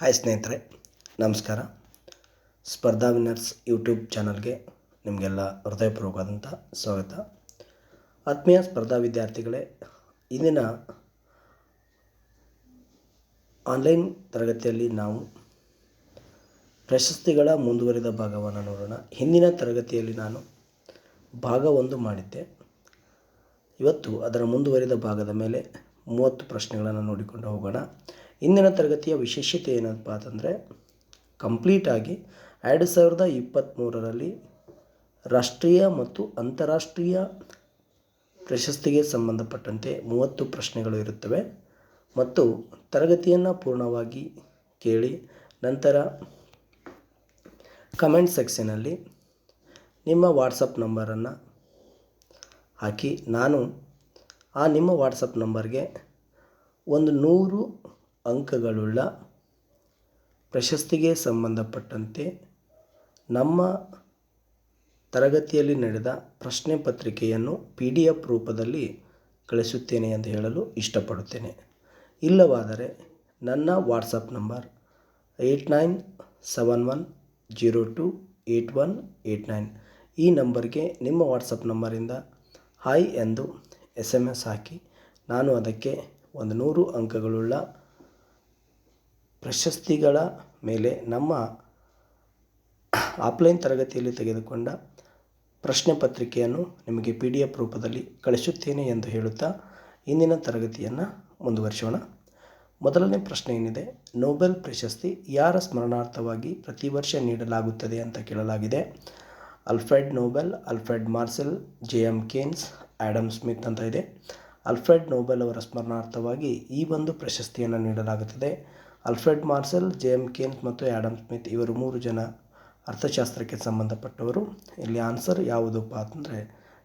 Hi ಸ್ನೇಹಿತರೆ, ನಮಸ್ಕಾರ. ಸ್ಪರ್ಧಾ ವಿನ್ನರ್ಸ್ ಯೂಟ್ಯೂಬ್ ಚಾನಲ್ಗೆ ನಿಮಗೆಲ್ಲ ಹೃದಯಪೂರ್ವಕವಾದಂಥ ಸ್ವಾಗತ. ಆತ್ಮೀಯ ಸ್ಪರ್ಧಾ ವಿದ್ಯಾರ್ಥಿಗಳೇ, ಇಂದಿನ ಆನ್ಲೈನ್ ತರಗತಿಯಲ್ಲಿ ನಾವು ಪ್ರಶಸ್ತಿಗಳ ಮುಂದುವರಿದ ಭಾಗವನ್ನು ನೋಡೋಣ. ಹಿಂದಿನ ತರಗತಿಯಲ್ಲಿ ನಾನು ಭಾಗ ಒಂದು ಮಾಡಿದ್ದೆ. ಇವತ್ತು ಅದರ ಮುಂದುವರಿದ ಭಾಗದ ಮೇಲೆ ಮೂವತ್ತು ಪ್ರಶ್ನೆಗಳನ್ನು ನೋಡಿಕೊಂಡು ಹೋಗೋಣ. ಇಂದಿನ ತರಗತಿಯ ವಿಶೇಷತೆ ಏನಪ್ಪ ಅಂತಂದರೆ, ಕಂಪ್ಲೀಟಾಗಿ ಎರಡು ಸಾವಿರದ ಇಪ್ಪತ್ತ್ಮೂರರಲ್ಲಿ ರಾಷ್ಟ್ರೀಯ ಮತ್ತು ಅಂತಾರಾಷ್ಟ್ರೀಯ ಪ್ರಶಸ್ತಿಗೆ ಸಂಬಂಧಪಟ್ಟಂತೆ ಮೂವತ್ತು ಪ್ರಶ್ನೆಗಳು ಇರುತ್ತವೆ. ಮತ್ತು ತರಗತಿಯನ್ನು ಪೂರ್ಣವಾಗಿ ಕೇಳಿ ನಂತರ ಕಮೆಂಟ್ ಸೆಕ್ಷನಲ್ಲಿ ನಿಮ್ಮ ವಾಟ್ಸಪ್ ನಂಬರನ್ನು ಹಾಕಿ. ನಾನು ಆ ನಿಮ್ಮ ವಾಟ್ಸಪ್ ನಂಬರ್ಗೆ ಒಂದು ನೂರು ಅಂಕಗಳುಳ್ಳ ಪ್ರಶಸ್ತಿಗೆ ಸಂಬಂಧಪಟ್ಟಂತೆ ನಮ್ಮ ತರಗತಿಯಲ್ಲಿ ನಡೆದ ಪ್ರಶ್ನೆ ಪತ್ರಿಕೆಯನ್ನು ಪಿ ಡಿ ಎಫ್ ರೂಪದಲ್ಲಿ ಕಳಿಸುತ್ತೇನೆ ಎಂದು ಹೇಳಲು ಇಷ್ಟಪಡುತ್ತೇನೆ. ಇಲ್ಲವಾದರೆ ನನ್ನ WhatsApp number eight nine seven one zero two eight one eight nine. ಈ ನಂಬರ್ಗೆ ನಿಮ್ಮ ವಾಟ್ಸಪ್ ನಂಬರಿಂದ ಹಾಯ್ ಎಂದು ಎಸ್ ಎಂ ಎಸ್ ಹಾಕಿ ನಾನು ಅದಕ್ಕೆ ಒಂದು ನೂರು ಅಂಕಗಳುಳ್ಳ ಪ್ರಶಸ್ತಿಗಳ ಮೇಲೆ ನಮ್ಮ ಆಫ್ಲೈನ್ ತರಗತಿಯಲ್ಲಿ ತೆಗೆದುಕೊಂಡ ಪ್ರಶ್ನೆ ಪತ್ರಿಕೆಯನ್ನು ನಿಮಗೆ ಪಿ ಡಿ ಎಫ್ ರೂಪದಲ್ಲಿ ಕಳಿಸುತ್ತೇನೆ ಎಂದು ಹೇಳುತ್ತಾ ಇಂದಿನ ತರಗತಿಯನ್ನು ಮುಂದುವರಿಸೋಣ. ಮೊದಲನೇ ಪ್ರಶ್ನೆ ಏನಿದೆ? ನೋಬೆಲ್ ಪ್ರಶಸ್ತಿ ಯಾರ ಸ್ಮರಣಾರ್ಥವಾಗಿ ಪ್ರತಿ ವರ್ಷ ನೀಡಲಾಗುತ್ತದೆ ಅಂತ ಕೇಳಲಾಗಿದೆ. Alfred Nobel Alfred Marshall, J M Keynes Adam Smith ಅಂತ ಇದೆ. ಅಲ್ಫ್ರೆಡ್ ನೋಬೆಲ್ ಅವರ ಸ್ಮರಣಾರ್ಥವಾಗಿ ಈ ಒಂದು ಪ್ರಶಸ್ತಿಯನ್ನು ನೀಡಲಾಗುತ್ತದೆ. Alfred Marshall J M Keynes ಮತ್ತು ಆ್ಯಡಮ್ ಸ್ಮಿತ್ ಇವರು ಮೂರು ಜನ ಅರ್ಥಶಾಸ್ತ್ರಕ್ಕೆ ಸಂಬಂಧಪಟ್ಟವರು. ಇಲ್ಲಿ ಆನ್ಸರ್ ಯಾವುದಪ್ಪ ಅಂತಂದರೆ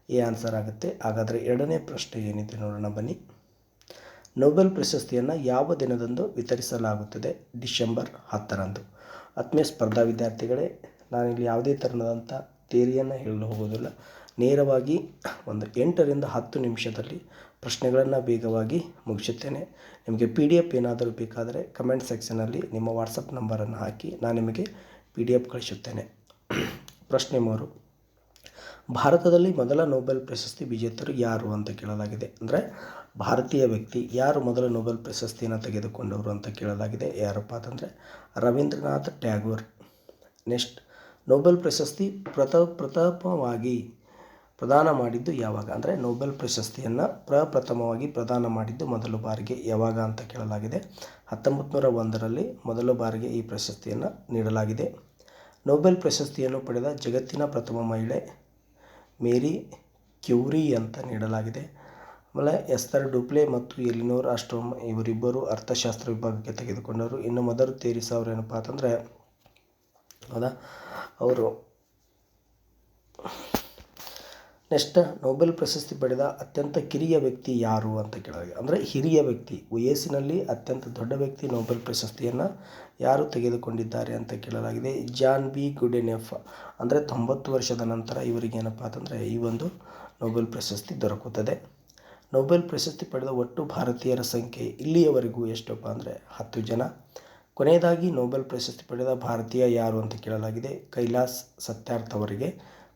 ಎ ಆನ್ಸರ್ ಆಗುತ್ತೆ. ಹಾಗಾದರೆ ಎರಡನೇ ಪ್ರಶ್ನೆ ಏನಿದೆ ನೋಡೋಣ ಬನ್ನಿ. ನೊಬೆಲ್ ಪ್ರಶಸ್ತಿಯನ್ನು ಯಾವ ದಿನದಂದು ವಿತರಿಸಲಾಗುತ್ತದೆ? ಡಿಸೆಂಬರ್ ಹತ್ತರಂದು. ಆತ್ಮೀಯ ಸ್ಪರ್ಧಾ ವಿದ್ಯಾರ್ಥಿಗಳೇ, ನಾನಿಲ್ಲಿ ಯಾವುದೇ ಥರನಾದಂಥ ಥಿಯರಿಯನ್ನು ಹೇಳಲು ಹೋಗೋದಿಲ್ಲ. ನೇರವಾಗಿ ಒಂದು ಎಂಟರಿಂದ ಹತ್ತು ನಿಮಿಷದಲ್ಲಿ ಪ್ರಶ್ನೆಗಳನ್ನು ಬೇಗವಾಗಿ ಮುಗಿಸುತ್ತೇನೆ. ನಿಮಗೆ ಪಿ ಡಿ ಎಫ್ ಏನಾದರೂ ಬೇಕಾದರೆ ಕಮೆಂಟ್ ಸೆಕ್ಷನಲ್ಲಿ ನಿಮ್ಮ ವಾಟ್ಸಪ್ ನಂಬರನ್ನು ಹಾಕಿ ನಾನು ನಿಮಗೆ ಪಿ ಡಿ ಎಫ್ ಕಳಿಸುತ್ತೇನೆ. ಪ್ರಶ್ನೆ ಮೂರು. ಭಾರತದಲ್ಲಿ ಮೊದಲ ನೊಬೆಲ್ ಪ್ರಶಸ್ತಿ ವಿಜೇತರು ಯಾರು ಅಂತ ಕೇಳಲಾಗಿದೆ. ಅಂದರೆ ಭಾರತೀಯ ವ್ಯಕ್ತಿ ಯಾರು ಮೊದಲ ನೊಬೆಲ್ ಪ್ರಶಸ್ತಿಯನ್ನು ತೆಗೆದುಕೊಂಡವರು ಅಂತ ಕೇಳಲಾಗಿದೆ. ಯಾರಪ್ಪ ಅಂತಂದರೆ ರವೀಂದ್ರನಾಥ್ ಟ್ಯಾಗೋರ್. ನೆಕ್ಸ್ಟ್ ನೊಬೆಲ್ ಪ್ರಶಸ್ತಿ ಪ್ರಥ ಪ್ರಥಮವಾಗಿ ಪ್ರದಾನ ಮಾಡಿದ್ದು ಯಾವಾಗ? ಅಂದರೆ ನೊಬೆಲ್ ಪ್ರಶಸ್ತಿಯನ್ನು ಪ್ರಪ್ರಥಮವಾಗಿ ಪ್ರದಾನ ಮಾಡಿದ್ದು ಮೊದಲ ಬಾರಿಗೆ ಯಾವಾಗ ಅಂತ ಕೇಳಲಾಗಿದೆ. ಹತ್ತೊಂಬತ್ತು ನೂರ ಒಂದರಲ್ಲಿ ಮೊದಲ ಬಾರಿಗೆ ಈ ಪ್ರಶಸ್ತಿಯನ್ನು ನೀಡಲಾಗಿದೆ. ನೊಬೆಲ್ ಪ್ರಶಸ್ತಿಯನ್ನು ಪಡೆದ ಜಗತ್ತಿನ ಪ್ರಥಮ ಮಹಿಳೆ ಮೇರಿ ಕ್ಯೂರಿ ಅಂತ ನೀಡಲಾಗಿದೆ. ಆಮೇಲೆ ಎಸ್ತರ್ ಡುಪ್ಲೆ ಮತ್ತು ಎಲಿನೋರ್ ಆಸ್ಟ್ರೋಮ್ ಇವರಿಬ್ಬರು ಅರ್ಥಶಾಸ್ತ್ರ ವಿಭಾಗಕ್ಕೆ ತೆಗೆದುಕೊಂಡವರು ಇನ್ನು ಮದರ್ ತೇರಿಸ ಅವರು ಏನಪ್ಪ ಅಂತಂದರೆ ಹೌದಾ? ಅವರು ನೆಕ್ಸ್ಟ್ ನೊಬೆಲ್ ಪ್ರಶಸ್ತಿ ಪಡೆದ ಅತ್ಯಂತ ಕಿರಿಯ ವ್ಯಕ್ತಿ ಯಾರು ಅಂತ ಕೇಳಲಾಗಿದೆ ಅಂದರೆ ಹಿರಿಯ ವ್ಯಕ್ತಿ, ವಯಸ್ಸಿನಲ್ಲಿ ಅತ್ಯಂತ ದೊಡ್ಡ ವ್ಯಕ್ತಿ ನೊಬೆಲ್ ಪ್ರಶಸ್ತಿಯನ್ನು ಯಾರು ತೆಗೆದುಕೊಂಡಿದ್ದಾರೆ ಅಂತ ಕೇಳಲಾಗಿದೆ. John B. ಗುಡೆನೆಫ್. ಅಂದರೆ ತೊಂಬತ್ತು ವರ್ಷದ ನಂತರ ಇವರಿಗೆ ಏನಪ್ಪ ಅಂತಂದರೆ ಈ ಒಂದು ನೊಬೆಲ್ ಪ್ರಶಸ್ತಿ ದೊರಕುತ್ತದೆ. ನೊಬೆಲ್ ಪ್ರಶಸ್ತಿ ಪಡೆದ ಒಟ್ಟು ಭಾರತೀಯರ ಸಂಖ್ಯೆ ಇಲ್ಲಿಯವರೆಗೂ ಎಷ್ಟಪ್ಪ ಅಂದರೆ ಹತ್ತು ಜನ. ಕೊನೆಯದಾಗಿ ನೊಬೆಲ್ ಪ್ರಶಸ್ತಿ ಪಡೆದ ಭಾರತೀಯ ಯಾರು ಅಂತ ಕೇಳಲಾಗಿದೆ. ಕೈಲಾಸ್ ಸತ್ಯಾರ್ಥ್ ಅವರಿಗೆ.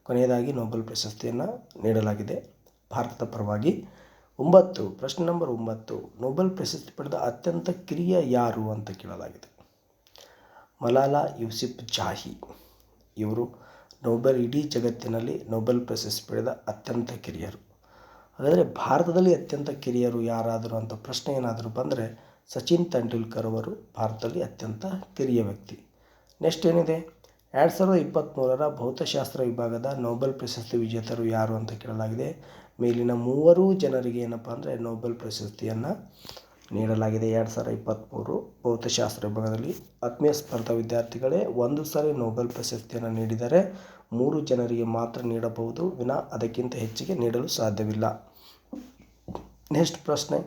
ಕೊನೆಯದಾಗಿ ನೊಬೆಲ್ ಪ್ರಶಸ್ತಿಯನ್ನು ನೀಡಲಾಗಿದೆ. ಭಾರತದ ಪರವಾಗಿ ಒಂಬತ್ತು, ಪ್ರಶ್ನೆ ನಂಬರ್ ಒಂಬತ್ತು, ನೊಬೆಲ್ ಪ್ರಶಸ್ತಿ ಪಡೆದ ಅತ್ಯಂತ ಕಿರಿಯ ಯಾರು ಅಂತ ಕೇಳಲಾಗಿದೆ. ಮಲಾಲಾ ಯೂಸಿಫ್ ಜಾಹಿ ಇವರು ನೊಬೆಲ್ ಇಡೀ ಜಗತ್ತಿನಲ್ಲಿ ನೊಬೆಲ್ ಪ್ರಶಸ್ತಿ ಪಡೆದ ಅತ್ಯಂತ ಕಿರಿಯರು. ಹಾಗಾದರೆ ಭಾರತದಲ್ಲಿ ಅತ್ಯಂತ ಕಿರಿಯರು ಯಾರಾದರೂ ಅಂತ ಪ್ರಶ್ನೆ ಏನಾದರೂ ಬಂದರೆ ಸಚಿನ್ ತೆಂಡೂಲ್ಕರ್ ಅವರು ಭಾರತದಲ್ಲಿ ಅತ್ಯಂತ ಕಿರಿಯ ವ್ಯಕ್ತಿ. ನೆಕ್ಸ್ಟ್ ಏನಿದೆ? ಎರಡು ಸಾವಿರದ ಇಪ್ಪತ್ತ್ಮೂರರ ಭೌತಶಾಸ್ತ್ರ ವಿಭಾಗದ ನೊಬೆಲ್ ಪ್ರಶಸ್ತಿ ವಿಜೇತರು ಯಾರು ಅಂತ ಕೇಳಲಾಗಿದೆ. ಮೇಲಿನ ಮೂವರೂ ಜನರಿಗೆ ಏನಪ್ಪ ಅಂದರೆ ನೊಬೆಲ್ ಪ್ರಶಸ್ತಿಯನ್ನು ನೀಡಲಾಗಿದೆ ಎರಡು ಸಾವಿರದ ಇಪ್ಪತ್ತ್ಮೂರು ಭೌತಶಾಸ್ತ್ರ ವಿಭಾಗದಲ್ಲಿ. ಆತ್ಮೀಯ ಸ್ಪರ್ಧಾ ವಿದ್ಯಾರ್ಥಿಗಳೇ ಒಂದು ಸಾರಿ ನೊಬೆಲ್ ಪ್ರಶಸ್ತಿಯನ್ನು ನೀಡಿದರೆ ಮೂರು ಜನರಿಗೆ ಮಾತ್ರ ನೀಡಬಹುದು, ವಿನ ಅದಕ್ಕಿಂತ ಹೆಚ್ಚಿಗೆ ನೀಡಲು ಸಾಧ್ಯವಿಲ್ಲ. ನೆಕ್ಸ್ಟ್ ಪ್ರಶ್ನೆ.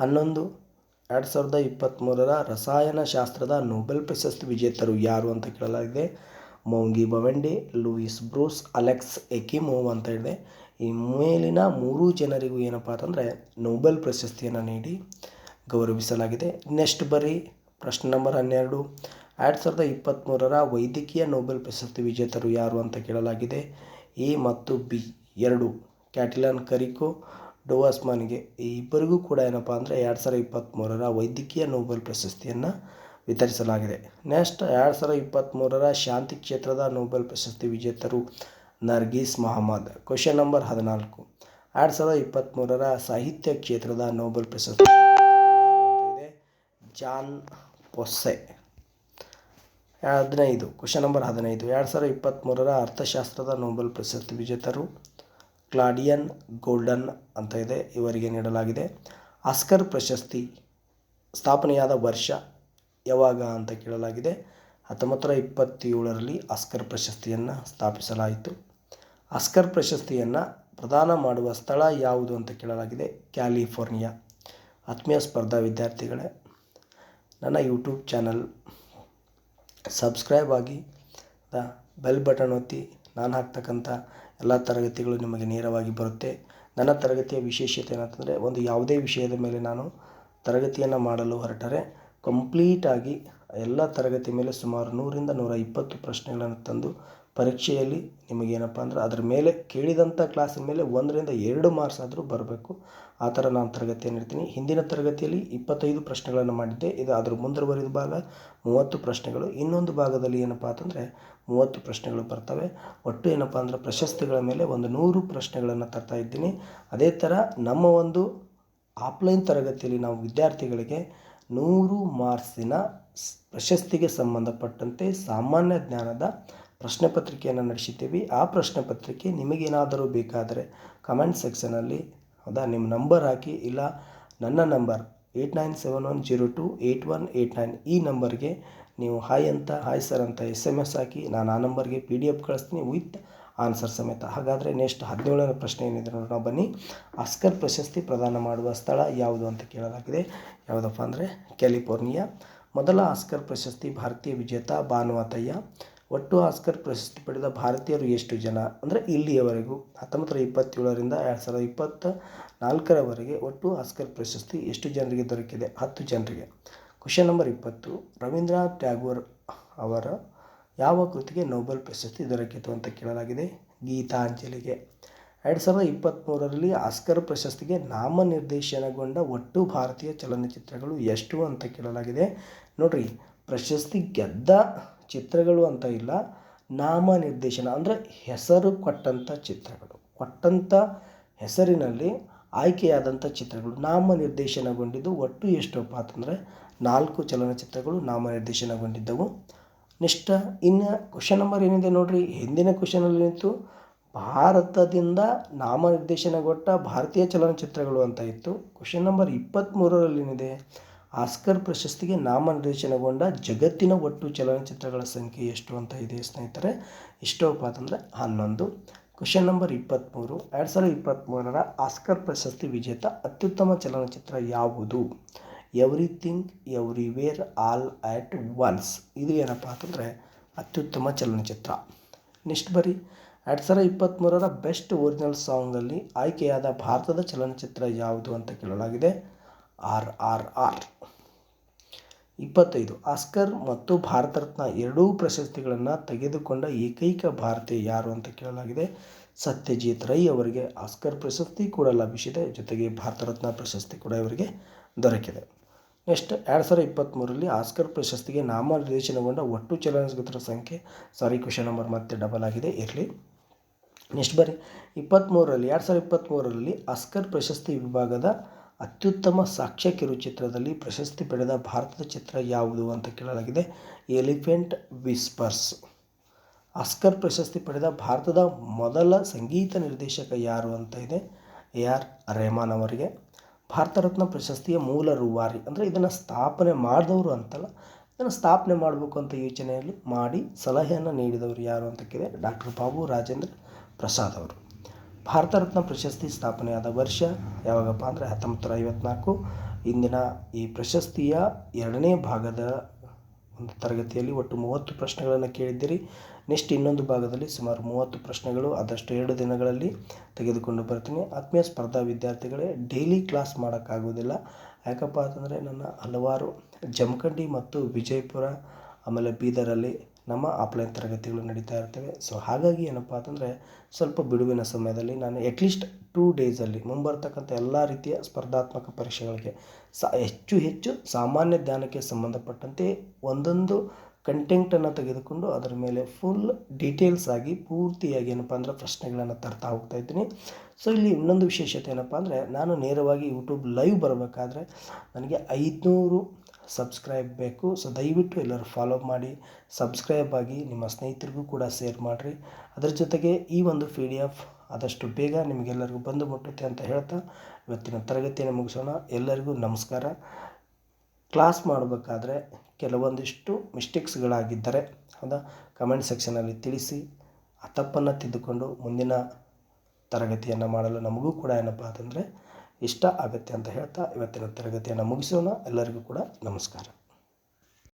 ಹನ್ನೊಂದು ಎರಡು ಸಾವಿರದ ಇಪ್ಪತ್ತ್ಮೂರರ ರಸಾಯನಶಾಸ್ತ್ರದ ನೊಬೆಲ್ ಪ್ರಶಸ್ತಿ ವಿಜೇತರು ಯಾರು ಅಂತ ಕೇಳಲಾಗಿದೆ. Moungi Bawendi, Louis Brus, Alex Ekimov ಅಂತ ಇದೆ. ಈ ಮೇಲಿನ ಮೂರೂ ಜನರಿಗೂ ಏನಪ್ಪ ಅಂತಂದರೆ ನೊಬೆಲ್ ಪ್ರಶಸ್ತಿಯನ್ನು ನೀಡಿ ಗೌರವಿಸಲಾಗಿದೆ. ನೆಕ್ಸ್ಟ್ ಬರಿ ಪ್ರಶ್ನೆ ನಂಬರ್ ಹನ್ನೆರಡು. ಎರಡು ಸಾವಿರದ ಇಪ್ಪತ್ತ್ಮೂರರ ವೈದ್ಯಕೀಯ ನೊಬೆಲ್ ಪ್ರಶಸ್ತಿ ವಿಜೇತರು ಯಾರು ಅಂತ ಕೇಳಲಾಗಿದೆ. ಎ ಮತ್ತು ಬಿ ಎರಡು. ಕ್ಯಾಟಿಲಾನ್ ಕರಿಕೋ ಡೋವಾಸ್ಮಾನ್ಗೆ ಈ ಇಬ್ಬರಿಗೂ ಕೂಡ ಏನಪ್ಪ ಅಂದರೆ ಎರಡು ಸಾವಿರ ಇಪ್ಪತ್ತ್ಮೂರರ ವೈದ್ಯಕೀಯ ನೊಬೆಲ್ ಪ್ರಶಸ್ತಿಯನ್ನು ವಿತರಿಸಲಾಗಿದೆ. ನೆಕ್ಸ್ಟ್ ಎರಡು ಸಾವಿರ ಇಪ್ಪತ್ತ್ಮೂರರ ಶಾಂತಿ ಕ್ಷೇತ್ರದ ನೊಬೆಲ್ ಪ್ರಶಸ್ತಿ ವಿಜೇತರು ನರ್ಗೀಸ್ ಮೊಹಮ್ಮದ್. ಕ್ವಶನ್ ನಂಬರ್ ಹದಿನಾಲ್ಕು. ಎರಡು ಸಾವಿರದ ಇಪ್ಪತ್ತ್ಮೂರರ ಸಾಹಿತ್ಯ ಕ್ಷೇತ್ರದ ನೊಬೆಲ್ ಪ್ರಶಸ್ತಿ ಇದೆ ಜಾನ್ ಪೊಸ್ಸೆ. ಹದಿನೈದು. ಕ್ವಶನ್ ನಂಬರ್ ಹದಿನೈದು. ಎರಡು ಸಾವಿರದ ಇಪ್ಪತ್ತ್ಮೂರರ ಅರ್ಥಶಾಸ್ತ್ರದ ನೊಬೆಲ್ ಪ್ರಶಸ್ತಿ ವಿಜೇತರು ಕ್ಲಾಡಿಯನ್ ಗೋಲ್ಡನ್ ಅಂತ ಇದೆ, ಇವರಿಗೆ ನೀಡಲಾಗಿದೆ. ಆಸ್ಕರ್ ಪ್ರಶಸ್ತಿ ಸ್ಥಾಪನೆಯಾದ ವರ್ಷ ಯಾವಾಗ ಅಂತ ಕೇಳಲಾಗಿದೆ. ಹತ್ತೊಂಬತ್ತು ನೂರ ಇಪ್ಪತ್ತೇಳರಲ್ಲಿ ಆಸ್ಕರ್ ಪ್ರಶಸ್ತಿಯನ್ನು ಸ್ಥಾಪಿಸಲಾಯಿತು. ಆಸ್ಕರ್ ಪ್ರಶಸ್ತಿಯನ್ನು ಪ್ರದಾನ ಮಾಡುವ ಸ್ಥಳ ಯಾವುದು ಅಂತ ಕೇಳಲಾಗಿದೆ. ಕ್ಯಾಲಿಫೋರ್ನಿಯಾ. ಆತ್ಮೀಯ ಸ್ಪರ್ಧಾ ವಿದ್ಯಾರ್ಥಿಗಳೇ, ನನ್ನ ಯೂಟ್ಯೂಬ್ ಚಾನಲ್ ಸಬ್ಸ್ಕ್ರೈಬ್ ಆಗಿ ಬೆಲ್ ಬಟನ್ ಒತ್ತಿ, ನಾನು ಹಾಕ್ತಕ್ಕಂಥ ಎಲ್ಲ ತರಗತಿಗಳು ನಿಮಗೆ ನೇರವಾಗಿ ಬರುತ್ತೆ. ನನ್ನ ತರಗತಿಯ ವಿಶೇಷತೆ ಏನಂತಂದರೆ, ಒಂದು ಯಾವುದೇ ವಿಷಯದ ಮೇಲೆ ನಾನು ತರಗತಿಯನ್ನು ಮಾಡಲು ಹೊರಟರೆ ಕಂಪ್ಲೀಟಾಗಿ ಎಲ್ಲ ತರಗತಿ ಮೇಲೆ ಸುಮಾರು ನೂರರಿಂದ ನೂರ ಇಪ್ಪತ್ತು ಪ್ರಶ್ನೆಗಳನ್ನು ತಂದು ಪರೀಕ್ಷೆಯಲ್ಲಿ ನಿಮಗೇನಪ್ಪ ಅಂದ್ರೆ ಅದರ ಮೇಲೆ ಕೇಳಿದಂಥ ಕ್ಲಾಸಿನ ಮೇಲೆ ಒಂದರಿಂದ ಎರಡು ಮಾರ್ಕ್ಸ್ ಆದರೂ ಬರಬೇಕು. ಆ ಥರ ನಾನು ತರಗತಿಯನ್ನು ಇರ್ತೀನಿ ಹಿಂದಿನ ತರಗತಿಯಲ್ಲಿ ಇಪ್ಪತ್ತೈದು ಪ್ರಶ್ನೆಗಳನ್ನು ಮಾಡಿದ್ದೆ. ಇದು ಅದರ ಮುಂದುವರಿದ ಭಾಗ, ಮೂವತ್ತು ಪ್ರಶ್ನೆಗಳು. ಇನ್ನೊಂದು ಭಾಗದಲ್ಲಿ ಏನಪ್ಪ ಅಂತಂದರೆ ಮೂವತ್ತು ಪ್ರಶ್ನೆಗಳು ಬರ್ತವೆ. ಒಟ್ಟು ಏನಪ್ಪ ಅಂದ್ರೆ ಪ್ರಶಸ್ತಿಗಳ ಮೇಲೆ ಒಂದು ನೂರು ಪ್ರಶ್ನೆಗಳನ್ನು ತರ್ತಾ ಇದ್ದೀನಿ. ಅದೇ ಥರ ನಮ್ಮ ಒಂದು ಆಫ್ಲೈನ್ ತರಗತಿಯಲ್ಲಿ ನಾವು ವಿದ್ಯಾರ್ಥಿಗಳಿಗೆ ನೂರು ಮಾರ್ಕ್ಸಿನ ಪ್ರಶಸ್ತಿಗೆ ಸಂಬಂಧಪಟ್ಟಂತೆ ಸಾಮಾನ್ಯ ಜ್ಞಾನದ ಪ್ರಶ್ನೆ ಪತ್ರಿಕೆಯನ್ನು ನಡೆಸಿದ್ದೀವಿ. ಆ ಪ್ರಶ್ನೆ ಪತ್ರಿಕೆ ನಿಮಗೇನಾದರೂ ಬೇಕಾದರೆ ಕಮೆಂಟ್ ಸೆಕ್ಷನಲ್ಲಿ ಹೌದಾ ನಿಮ್ಮ ನಂಬರ್ ಹಾಕಿ ಇಲ್ಲ ನನ್ನ number eight nine seven one zero two eight one eight nine ಈ ನಂಬರ್ಗೆ ನೀವು ಹಾಯ್ ಅಂತ ಹಾಯ್ ಸರ್ ಅಂತ ಎಸ್ ಎಂ ಎಸ್ ಹಾಕಿ ನಾನು ಆ ನಂಬರ್ಗೆ ಪಿ ಡಿ ಎಫ್ ಕಳಿಸ್ತೀನಿ ವಿತ್ ಆನ್ಸರ್ ಸಮೇತ. ಹಾಗಾದರೆ ನೆಕ್ಸ್ಟ್ ಹದಿನೇಳನೇ ಪ್ರಶ್ನೆ ಏನಿದೆ ನೋಡೋಣ. ಬನ್ನಿ. ಆಸ್ಕರ್ ಪ್ರಶಸ್ತಿ ಪ್ರದಾನ ಮಾಡುವ ಸ್ಥಳ ಯಾವುದು ಅಂತ ಕೇಳಲಾಗಿದೆ. ಯಾವುದಪ್ಪ ಅಂದರೆ ಕ್ಯಾಲಿಫೋರ್ನಿಯಾ ಮೊದಲ ಆಸ್ಕರ್ ಪ್ರಶಸ್ತಿ ಭಾರತೀಯ ವಿಜೇತ ಭಾನುವತಯ್ಯ. ಒಟ್ಟು ಆಸ್ಕರ್ ಪ್ರಶಸ್ತಿ ಪಡೆದ ಭಾರತೀಯರು ಎಷ್ಟು ಜನ? ಅಂದರೆ ಇಲ್ಲಿಯವರೆಗೂ ಹತ್ತೊಂಬತ್ತು ನೂರ ಇಪ್ಪತ್ತೇಳರಿಂದ ಎರಡು ಸಾವಿರದ ಇಪ್ಪತ್ತ ನಾಲ್ಕರವರೆಗೆ ಒಟ್ಟು ಆಸ್ಕರ್ ಪ್ರಶಸ್ತಿ ಎಷ್ಟು ಜನರಿಗೆ ದೊರಕಿದೆ? ಹತ್ತು ಜನರಿಗೆ. ಕ್ವಶನ್ ನಂಬರ್ ಇಪ್ಪತ್ತು. ರವೀಂದ್ರನಾಥ್ ಟ್ಯಾಗೋರ್ ಅವರ ಯಾವ ಕೃತಿಗೆ ನೊಬೆಲ್ ಪ್ರಶಸ್ತಿ ದೊರಕಿತು ಅಂತ ಕೇಳಲಾಗಿದೆ. ಗೀತಾಂಜಲಿಗೆ. ಎರಡು ಸಾವಿರದ ಇಪ್ಪತ್ತ್ಮೂರರಲ್ಲಿ ಆಸ್ಕರ್ ಪ್ರಶಸ್ತಿಗೆ ನಾಮನಿರ್ದೇಶನಗೊಂಡ ಒಟ್ಟು ಭಾರತೀಯ ಚಲನಚಿತ್ರಗಳು ಎಷ್ಟು ಅಂತ ಕೇಳಲಾಗಿದೆ. ನೋಡಿರಿ, ಪ್ರಶಸ್ತಿ ಗೆದ್ದ ಚಿತ್ರಗಳು ಅಂತ ಇಲ್ಲ ನಾಮ ನಿರ್ದೇಶನ ಅಂದರೆ ಹೆಸರು ಕೊಟ್ಟಂಥ ಚಿತ್ರಗಳು. ಕೊಟ್ಟಂಥ ಹೆಸರಿನಲ್ಲಿ ಆಯ್ಕೆಯಾದಂಥ ಚಿತ್ರಗಳು. ನಾಮ ನಿರ್ದೇಶನಗೊಂಡಿದ್ದು ಒಟ್ಟು ಎಷ್ಟಪ್ಪ ಅಂತಂದರೆ ನಾಲ್ಕು ಚಲನಚಿತ್ರಗಳು ನಾಮ ನಿರ್ದೇಶನಗೊಂಡಿದ್ದವು ನೆಕ್ಸ್ಟ್, ಇನ್ನು ಕ್ವಶನ್ ನಂಬರ್ ಏನಿದೆ ನೋಡಿರಿ? ಹಿಂದಿನ ಕ್ವಶನಲ್ಲಿ ನಿಂತು ಭಾರತದಿಂದ ನಾಮನಿರ್ದೇಶನಗೊಟ್ಟ ಭಾರತೀಯ ಚಲನಚಿತ್ರಗಳು ಅಂತ ಇತ್ತು. ಕ್ವಶನ್ ನಂಬರ್ ಇಪ್ಪತ್ತ್ಮೂರರಲ್ಲಿ ಏನಿದೆ? ಆಸ್ಕರ್ ಪ್ರಶಸ್ತಿಗೆ ನಾಮನಿರ್ದೇಶನಗೊಂಡ ಜಗತ್ತಿನ ಒಟ್ಟು ಚಲನಚಿತ್ರಗಳ ಸಂಖ್ಯೆ ಎಷ್ಟು ಅಂತ ಇದೆ ಸ್ನೇಹಿತರೆ. ಎಷ್ಟಪ್ಪ ಅಂತಂದರೆ ಹನ್ನೊಂದು. ಕ್ವಶನ್ ನಂಬರ್ ಇಪ್ಪತ್ತ್ಮೂರು ಎರಡು ಸಾವಿರದ ಇಪ್ಪತ್ತ್ಮೂರರ ಆಸ್ಕರ್ ಪ್ರಶಸ್ತಿ ವಿಜೇತ ಅತ್ಯುತ್ತಮ ಚಲನಚಿತ್ರ ಯಾವುದು? Everything Everywhere All at Once ಇದು ಏನಪ್ಪ ಅಂತಂದರೆ ಅತ್ಯುತ್ತಮ ಚಲನಚಿತ್ರ. ನೆಕ್ಸ್ಟ್ ಬರೀ ಎರಡು ಸಾವಿರದ ಇಪ್ಪತ್ತ್ಮೂರರ ಬೆಸ್ಟ್ ಒರಿಜಿನಲ್ ಸಾಂಗಲ್ಲಿ ಆಯ್ಕೆಯಾದ ಭಾರತದ ಚಲನಚಿತ್ರ ಯಾವುದು ಅಂತ ಕೇಳಲಾಗಿದೆ. ಆರ್ ಆರ್ ಆರ್ ಇಪ್ಪತ್ತೈದು, ಆಸ್ಕರ್ ಮತ್ತು ಭಾರತ ರತ್ನ ಎರಡೂ ಪ್ರಶಸ್ತಿಗಳನ್ನು ತೆಗೆದುಕೊಂಡ ಏಕೈಕ ಭಾರತೀಯ ಯಾರು ಅಂತ ಕೇಳಲಾಗಿದೆ. ಸತ್ಯಜೀತ್ ರೈ ಅವರಿಗೆ ಆಸ್ಕರ್ ಪ್ರಶಸ್ತಿ ಕೂಡ ಲಭಿಸಿದೆ, ಜೊತೆಗೆ ಭಾರತ ರತ್ನ ಪ್ರಶಸ್ತಿ ಕೂಡ ಇವರಿಗೆ ದೊರಕಿದೆ. ನೆಕ್ಸ್ಟ್, ಎರಡು ಸಾವಿರದ ಇಪ್ಪತ್ತ್ಮೂರರಲ್ಲಿ ಆಸ್ಕರ್ ಪ್ರಶಸ್ತಿಗೆ ನಾಮನಿರ್ದೇಶನಗೊಂಡ ಒಟ್ಟು ಚಲನಚಿತ್ರ ಸಂಖ್ಯೆ, ಸಾರಿ ಕ್ವಶನ್ ನಂಬರ್ ಮತ್ತೆ ಡಬಲ್ ಆಗಿದೆ, ಇರಲಿ. ನೆಕ್ಸ್ಟ್ ಬರೀ ಇಪ್ಪತ್ತ್ಮೂರರಲ್ಲಿ ಎರಡು ಸಾವಿರದ ಇಪ್ಪತ್ತ್ಮೂರರಲ್ಲಿ ಆಸ್ಕರ್ ಪ್ರಶಸ್ತಿ ವಿಭಾಗದ ಅತ್ಯುತ್ತಮ ಸಾಕ್ಷ್ಯ ಕಿರುಚಿತ್ರದಲ್ಲಿ ಪ್ರಶಸ್ತಿ ಪಡೆದ ಭಾರತದ ಚಿತ್ರ ಯಾವುದು ಅಂತ ಕೇಳಲಾಗಿದೆ. Elephant whispers. ಆಸ್ಕರ್ ಪ್ರಶಸ್ತಿ ಪಡೆದ ಭಾರತದ ಮೊದಲ ಸಂಗೀತ ನಿರ್ದೇಶಕ ಯಾರು ಅಂತ ಇದೆ. ಎ ಆರ್ ರೆಹಮಾನ್ ಅವರಿಗೆ. ಭಾರತ ರತ್ನ ಪ್ರಶಸ್ತಿಯ ಮೂಲ ರೂವಾರಿ, ಅಂದರೆ ಇದನ್ನು ಸ್ಥಾಪನೆ ಮಾಡಿದವರು ಅಂತಲ್ಲ, ಇದನ್ನು ಸ್ಥಾಪನೆ ಮಾಡಬೇಕು ಅಂತ ಯೋಚನೆಯಲ್ಲಿ ಮಾಡಿ ಸಲಹೆಯನ್ನು ನೀಡಿದವರು ಯಾರು ಅಂತ ಕೇಳಿದರೆ ಡಾಕ್ಟರ್ ಬಾಬು ರಾಜೇಂದ್ರ ಪ್ರಸಾದ್ ಅವರು. ಭಾರತ ರತ್ನ ಪ್ರಶಸ್ತಿ ಸ್ಥಾಪನೆಯಾದ ವರ್ಷ ಯಾವಾಗಪ್ಪ ಅಂದರೆ ಹತ್ತೊಂಬತ್ತು ಐವತ್ನಾಲ್ಕು. ಇಂದಿನ ಈ ಪ್ರಶಸ್ತಿಯ ಎರಡನೇ ಭಾಗದ ಒಂದು ತರಗತಿಯಲ್ಲಿ ಒಟ್ಟು ಮೂವತ್ತು ಪ್ರಶ್ನೆಗಳನ್ನು ಕೇಳಿದ್ದೀರಿ. ನೆಕ್ಸ್ಟ್ ಇನ್ನೊಂದು ಭಾಗದಲ್ಲಿ ಸುಮಾರು ಮೂವತ್ತು ಪ್ರಶ್ನೆಗಳು ಆದಷ್ಟು ಎರಡು ದಿನಗಳಲ್ಲಿ ತೆಗೆದುಕೊಂಡು ಬರ್ತೀನಿ. ಆತ್ಮೀಯ ಸ್ಪರ್ಧಾ ವಿದ್ಯಾರ್ಥಿಗಳೇ, ಡೈಲಿ ಕ್ಲಾಸ್ ಮಾಡೋಕ್ಕಾಗೋದಿಲ್ಲ. ಯಾಕಪ್ಪ ಅಂತಂದರೆ ನನ್ನ ಹಲವಾರು ಜಮಖಂಡಿ ಮತ್ತು ವಿಜಯಪುರ, ಆಮೇಲೆ ಬೀದರಲ್ಲಿ ನಮ್ಮ ಆಫ್ಲೈನ್ ತರಗತಿಗಳು ನಡೀತಾ ಇರ್ತವೆ. ಸೊ ಹಾಗಾಗಿ ಏನಪ್ಪ ಅಂತಂದರೆ ಸ್ವಲ್ಪ ಬಿಡುವಿನ ಸಮಯದಲ್ಲಿ ನಾನು ಅಟ್ಲೀಸ್ಟ್ ಟೂ ಡೇಸಲ್ಲಿ ಮುಂಬರ್ತಕ್ಕಂಥ ಎಲ್ಲ ರೀತಿಯ ಸ್ಪರ್ಧಾತ್ಮಕ ಪರೀಕ್ಷೆಗಳಿಗೆ ಸ, ಹೆಚ್ಚು ಹೆಚ್ಚು ಸಾಮಾನ್ಯ ಜ್ಞಾನಕ್ಕೆ ಸಂಬಂಧಪಟ್ಟಂತೆ ಒಂದೊಂದು ಕಂಟೆಂಟನ್ನು ತೆಗೆದುಕೊಂಡು ಅದರ ಮೇಲೆ ಫುಲ್ ಡೀಟೇಲ್ಸ್ ಆಗಿ ಪೂರ್ತಿಯಾಗಿ ಏನಪ್ಪ ಅಂದರೆ ಪ್ರಶ್ನೆಗಳನ್ನು ತರ್ತಾ ಹೋಗ್ತಾ ಇದ್ದೀನಿ. ಸೊ ಇಲ್ಲಿ ಇನ್ನೊಂದು ವಿಶೇಷತೆ ಏನಪ್ಪ ಅಂದರೆ ನಾನು ನೇರವಾಗಿ ಯೂಟ್ಯೂಬ್ ಲೈವ್ ಬರಬೇಕಾದ್ರೆ ನನಗೆ ಐದುನೂರು ಸಬ್ಸ್ಕ್ರೈಬ್ ಬೇಕು. ಸೊ ದಯವಿಟ್ಟು ಎಲ್ಲರೂ ಫಾಲೋ ಮಾಡಿ ಸಬ್ಸ್ಕ್ರೈಬ್ ಆಗಿ ನಿಮ್ಮ ಸ್ನೇಹಿತರಿಗೂ ಕೂಡ ಶೇರ್ ಮಾಡಿರಿ. ಅದರ ಜೊತೆಗೆ ಈ ಒಂದು ಪಿ ಡಿ ಎಫ್ ಆದಷ್ಟು ಬೇಗ ನಿಮಗೆಲ್ಲರಿಗೂ ಬಂದು ಮುಟ್ಟುತ್ತೆ ಅಂತ ಹೇಳ್ತಾ ಇವತ್ತಿನ ತರಗತಿಯನ್ನು ಮುಗಿಸೋಣ. ಎಲ್ಲರಿಗೂ ನಮಸ್ಕಾರ. ಕ್ಲಾಸ್ ಮಾಡಬೇಕಾದ್ರೆ ಕೆಲವೊಂದಿಷ್ಟು ಮಿಸ್ಟೇಕ್ಸ್ಗಳಾಗಿದ್ದರೆ ಹೌದಾ? ಕಮೆಂಟ್ ಸೆಕ್ಷನಲ್ಲಿ ತಿಳಿಸಿ, ಆ ತಪ್ಪನ್ನು ತಿದ್ದುಕೊಂಡು ಮುಂದಿನ ತರಗತಿಯನ್ನು ಮಾಡಲು ನಮಗೂ ಕೂಡ ಏನಪ್ಪ ಅಂತಂದರೆ ಇಷ್ಟ ಆಗುತ್ತೆ ಅಂತ ಹೇಳ್ತಾ ಇವತ್ತಿನ ತರಗತಿಯನ್ನು ಮುಗಿಸೋಣ. ಎಲ್ಲರಿಗೂ ಕೂಡ ನಮಸ್ಕಾರ.